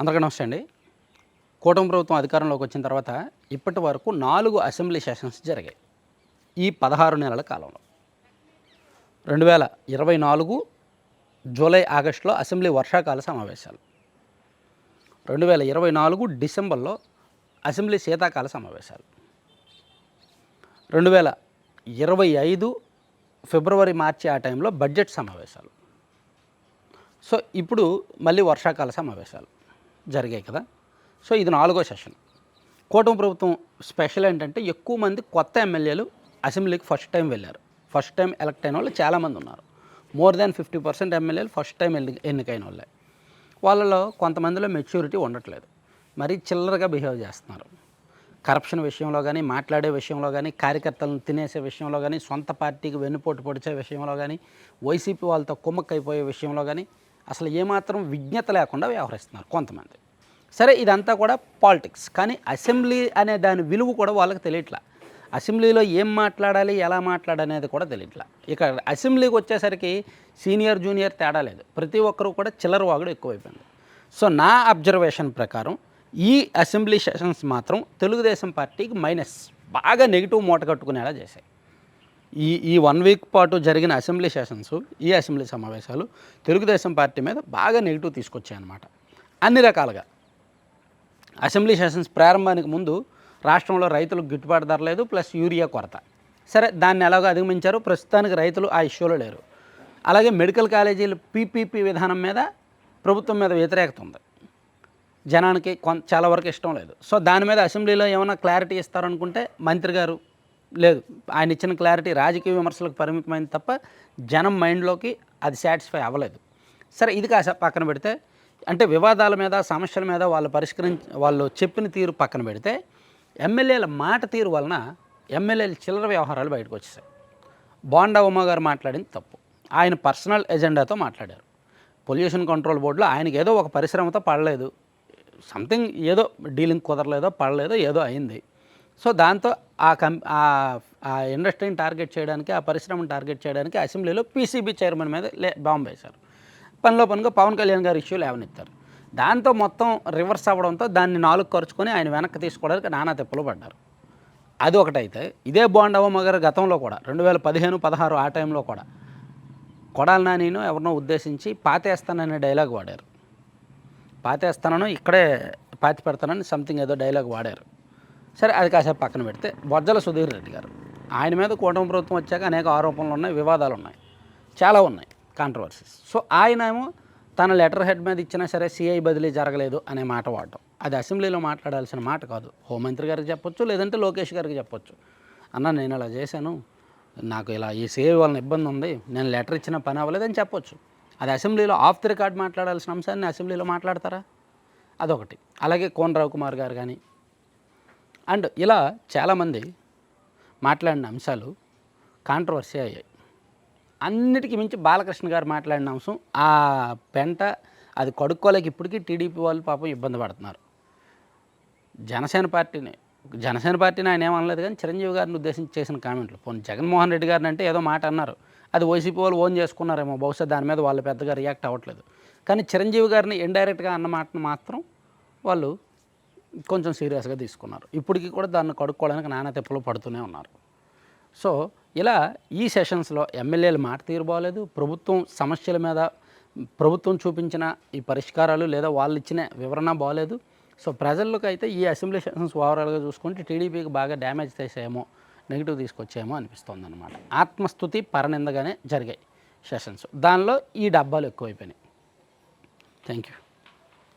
అందరికీ నమస్తే అండి. కూటమి ప్రభుత్వం అధికారంలోకి వచ్చిన తర్వాత ఇప్పటి వరకు నాలుగు అసెంబ్లీ సెషన్స్ జరిగాయి ఈ పదహారు నెలల కాలంలో. రెండు వేల ఇరవై నాలుగు జూలై ఆగస్టులో అసెంబ్లీ వర్షాకాల సమావేశాలు. రెండు వేల ఇరవై నాలుగు డిసెంబర్లో అసెంబ్లీ శీతాకాల సమావేశాలు. రెండు వేల ఇరవై ఐదు ఫిబ్రవరి మార్చి ఆ టైంలో బడ్జెట్ సమావేశాలు. సో ఇప్పుడు మళ్ళీ వర్షాకాల సమావేశాలు. జరిగాయి కదా. సో ఇది నాలుగో సెషన్. కూటమి ప్రభుత్వం స్పెషల్ ఏంటంటే ఎక్కువ మంది కొత్త ఎమ్మెల్యేలు అసెంబ్లీకి ఫస్ట్ టైం వెళ్ళారు. ఫస్ట్ టైం ఎలక్ట్ అయిన వాళ్ళు చాలామంది ఉన్నారు. మోర్ దాన్ ఫిఫ్టీ పర్సెంట్ ఎమ్మెల్యేలు ఫస్ట్ టైం ఎన్ని ఎన్నికైన వాళ్ళే. వాళ్ళలో కొంతమందిలో మెచ్యూరిటీ ఉండట్లేదు. మరీ చిల్లరగా బిహేవ్ చేస్తున్నారు. కరప్షన్ విషయంలో కానీ మాట్లాడే విషయంలో కానీ కార్యకర్తలను తినేసే విషయంలో కానీ సొంత పార్టీకి వెన్నుపోటు పొడిచే విషయంలో కానీ వైసీపీ వాళ్ళతో కుమ్మక్కైపోయే విషయంలో కానీ అసలు ఏమాత్రం విజ్ఞత లేకుండా వ్యవహరిస్తున్నారు కొంతమంది. సరే ఇదంతా కూడా పాలిటిక్స్. కానీ అసెంబ్లీ అనే దాని విలువ కూడా వాళ్ళకి తెలియట్లా. అసెంబ్లీలో ఏం మాట్లాడాలి ఎలా మాట్లాడనేది కూడా తెలియట్లా. ఇక అసెంబ్లీకి వచ్చేసరికి సీనియర్ జూనియర్ తేడా లేదు. ప్రతి ఒక్కరూ కూడా చిల్లర వాగుడు ఎక్కువైపోయింది. సో నా అబ్జర్వేషన్ ప్రకారం ఈ అసెంబ్లీ సెషన్స్ మాత్రం తెలుగుదేశం పార్టీకి మైనస్. బాగా నెగిటివ్ మూట కట్టుకునేలా చేశాయి. ఈ ఈ వన్ వీక్ పాటు జరిగిన అసెంబ్లీ సెషన్స్ ఈ అసెంబ్లీ సమావేశాలు తెలుగుదేశం పార్టీ మీద బాగా నెగిటివ్ తీసుకొచ్చాయన్నమాట. అన్ని రకాలుగా. అసెంబ్లీ సెషన్స్ ప్రారంభానికి ముందు రాష్ట్రంలో రైతులకు గిట్టుబాటు ధర లేదు ప్లస్ యూరియా కొరత. సరే దాన్ని ఎలాగో అధిగమించారు? ప్రస్తుతానికి రైతులు ఆ ఇష్యూలో లేరు. అలాగే మెడికల్ కాలేజీలు పీపీపీ విధానం మీద ప్రభుత్వం మీద వ్యతిరేకత ఉంది. జనానికి కొంత చాలా వరకు ఇష్టం లేదు. సో దాని మీద అసెంబ్లీలో ఏమైనా క్లారిటీ ఇస్తారనుకుంటే మంత్రి గారు లేదు ఆయన ఇచ్చిన క్లారిటీ రాజకీయ విమర్శలకు పరిమితమైంది తప్ప జనం మైండ్లోకి అది సాటిస్ఫై అవ్వలేదు. సరే ఇది కాస పక్కన పెడితే అంటే వివాదాల మీద సమస్యల మీద వాళ్ళు పరిష్కరించ వాళ్ళు చెప్పిన తీరు పక్కన పెడితే ఎమ్మెల్యేల మాట తీరు వలన ఎమ్మెల్యేల చిల్లర వ్యవహారాలు బయటకు వచ్చేసాయి. బాండా ఉమ్మ గారు మాట్లాడింది తప్పు. ఆయన పర్సనల్ ఎజెండాతో మాట్లాడారు. పొల్యూషన్ కంట్రోల్ బోర్డులో ఆయనకి ఏదో ఒక పరిశ్రమతో పడలేదు. సంథింగ్ ఏదో డీలింగ్ కుదరలేదో పడలేదో ఏదో అయింది. సో దాంతో ఆ కం ఆ- ఇండస్ట్రీని టార్గెట్ చేయడానికి ఆ పరిశ్రమను టార్గెట్ చేయడానికి అసెంబ్లీలో పీసీబీ చైర్మన్ మీద లే బాంబు వేశారు. పనిలో పనిగా పవన్ కళ్యాణ్ గారు ఇష్యూ లేవనెత్తారు. దాంతో మొత్తం రివర్స్ అవ్వడంతో దాన్ని నాలుగు ఖర్చుకొని ఆయన వెనక్కి తీసుకోవడానికి నానా తిప్పలు పడ్డారు. అది ఒకటైతే ఇదే బాండవమ్మ గారు గతంలో కూడా రెండు వేల పదిహేను పదహారు ఆ టైంలో కూడా కొడాలి నానిను ఎవరినో ఉద్దేశించి పాతేస్తాననే డైలాగ్ వాడారు. పాతేస్తానను ఇక్కడే పాతి పెడతానని సంథింగ్ ఏదో డైలాగ్ వాడారు. సరే అది కాసేపు పక్కన పెడితే బొజ్జల సుధీర్ రెడ్డి గారు. ఆయన మీద కూటమి ప్రభుత్వం వచ్చాక అనేక ఆరోపణలు ఉన్నాయి వివాదాలు ఉన్నాయి. చాలా ఉన్నాయి కాంట్రవర్సీస్ సో ఆయన ఏమో తన లెటర్ హెడ్ మీద ఇచ్చినా సరే సిఐ బదిలీ జరగలేదు అనే మాట వాడటం. అది అసెంబ్లీలో మాట్లాడాల్సిన మాట కాదు. హోంమంత్రి గారికి చెప్పొచ్చు లేదంటే లోకేష్ గారికి చెప్పొచ్చు. అన్న నేను అలా చేశాను. నాకు ఇలా ఈ సిఐ వలన ఇబ్బంది ఉంది. నేను లెటర్ ఇచ్చిన పని అవ్వలేదని చెప్పొచ్చు. అది అసెంబ్లీలో ఆఫ్ ది రికార్డ్ మాట్లాడాల్సిన అంశాన్ని అసెంబ్లీలో మాట్లాడతారా? అదొకటి. అలాగే కోన్ రవికుమార్ గారు కానీ అండ్ ఇలా చాలామంది మాట్లాడిన అంశాలు కాంట్రవర్సీ అయ్యాయి. అన్నిటికీ మించి బాలకృష్ణ గారు మాట్లాడిన అంశం ఆ పెంట అది కడుక్కోలేక ఇప్పటికీ టీడీపీ వాళ్ళు పాపం ఇబ్బంది పడుతున్నారు. జనసేన పార్టీని జనసేన పార్టీని ఆయన ఏమనలేదు కానీ చిరంజీవి గారిని ఉద్దేశించి చేసిన కామెంట్లు. పోనీ జగన్మోహన్ రెడ్డి గారిని అంటే ఏదో మాట అన్నారు. అది వైసీపీ వాళ్ళు ఓన్ చేసుకున్నారేమో బహుశా దాని మీద వాళ్ళు పెద్దగా రియాక్ట్ అవ్వట్లేదు. కానీ చిరంజీవి గారిని ఇండైరెక్ట్గా అన్న మాటను మాత్రం వాళ్ళు కొంచెం సీరియస్గా తీసుకున్నారు. ఇప్పటికీ కూడా దాన్ని కడుక్కోవడానికి నానా పడుతూనే ఉన్నారు. సో ఇలా ఈ సెషన్స్లో ఎమ్మెల్యేలు మాట తీరు బాగలేదు ప్రభుత్వం సమస్యల మీద ప్రభుత్వం చూపించిన ఈ పరిష్కారాలు లేదా వాళ్ళు ఇచ్చిన వివరణ బాగలేదు సో ప్రజల్లోకి అయితే ఈ అసెంబ్లీ సెషన్స్ ఓవరాల్గా చూసుకుంటే టీడీపీకి బాగా డ్యామేజ్ చేసేమో నెగిటివ్ తీసుకొచ్చేమో అనిపిస్తుంది అనమాట ఆత్మస్థుతి పరనిందగానే జరిగాయి సెషన్స్. దానిలో ఈ డబ్బాలు ఎక్కువైపోయినాయి. Thank you